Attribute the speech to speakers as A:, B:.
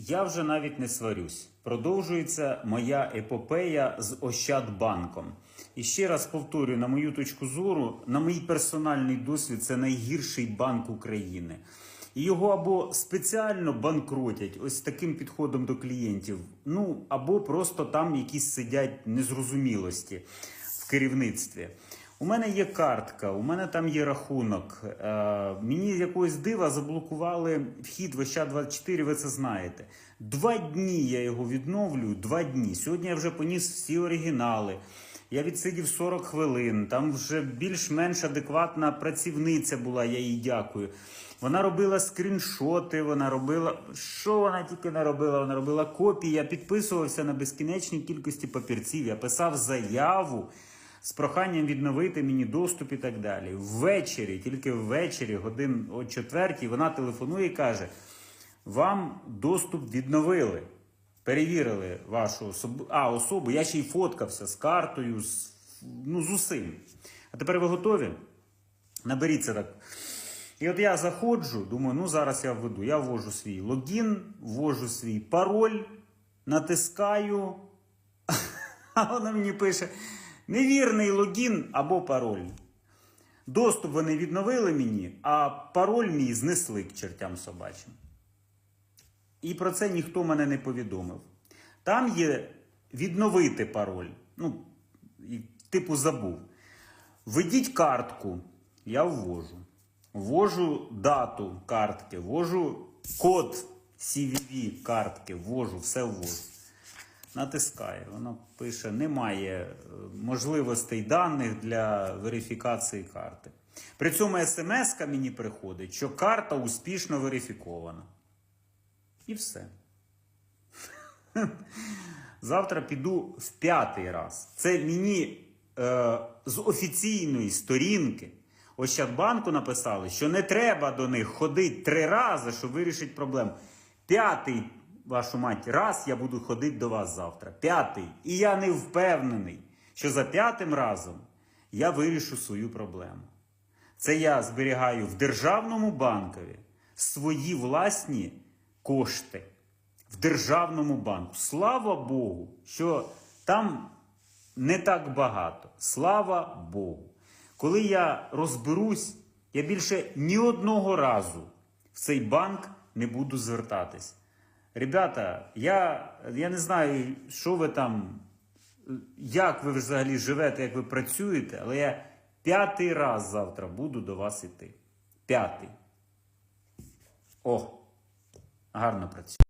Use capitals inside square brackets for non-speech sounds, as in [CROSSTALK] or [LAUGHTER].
A: Я вже навіть не сварюсь. Продовжується моя епопея з Ощадбанком. І ще раз повторюю, на мою точку зору, на мій персональний досвід, це найгірший банк України. І його або спеціально банкротять ось таким підходом до клієнтів, ну або просто там якісь сидять незрозумілості в керівництві. У мене є картка, у мене там є рахунок. Е, мені якогось дива заблокували вхід в ощад24, ви це знаєте. Два дні я його відновлюю, два дні. Сьогодні я вже поніс всі оригінали. Я відсидів 40 хвилин. Там вже більш-менш адекватна працівниця була, я їй дякую. Вона робила скріншоти, вона робила. Що вона тільки не робила? Вона робила копії. Я підписувався на безкінечній кількості папірців. Я писав заяву з проханням відновити мені доступ і так далі. Ввечері, тільки ввечері, годин о четвертій, вона телефонує і каже: вам доступ відновили. Перевірили вашу особу, а, особу. Я ще й фоткався з картою, з, ну, з усім. А тепер ви готові? Наберіться так. І от я заходжу, думаю, ну зараз я введу. Я ввожу свій логін, ввожу свій пароль, натискаю, [LAUGHS] а вона мені пише: невірний логін або пароль. Доступ вони відновили мені, а пароль мій знесли к чертям собачим. І про це ніхто мене не повідомив. Там є відновити пароль. Ну, типу, забув. Введіть картку, я ввожу. Ввожу дату картки, ввожу код CVV картки, ввожу, все ввожу. Натискаю. Воно пише: немає е, можливостей даних для верифікації карти. При цьому смс мені приходить, що карта успішно верифікована. І все. [LAUGHS] Завтра піду в п'ятий раз. Це мені е, з офіційної сторінки Ощадбанку написали, що не треба до них ходити три рази, щоб вирішити проблему. П'ятий, вашу мать, раз я буду ходити до вас завтра. П'ятий. І я не впевнений, що за п'ятим разом я вирішу свою проблему. Це я зберігаю в державному банкові свої власні кошти в державному банку. Слава Богу, що там не так багато. Слава Богу. Коли я розберусь, я більше ні одного разу в цей банк не буду звертатись. Ребята, я, я не знаю, що ви там, як ви взагалі живете, як ви працюєте, але я п'ятий раз завтра буду до вас іти. П'ятий. О, гарно працює.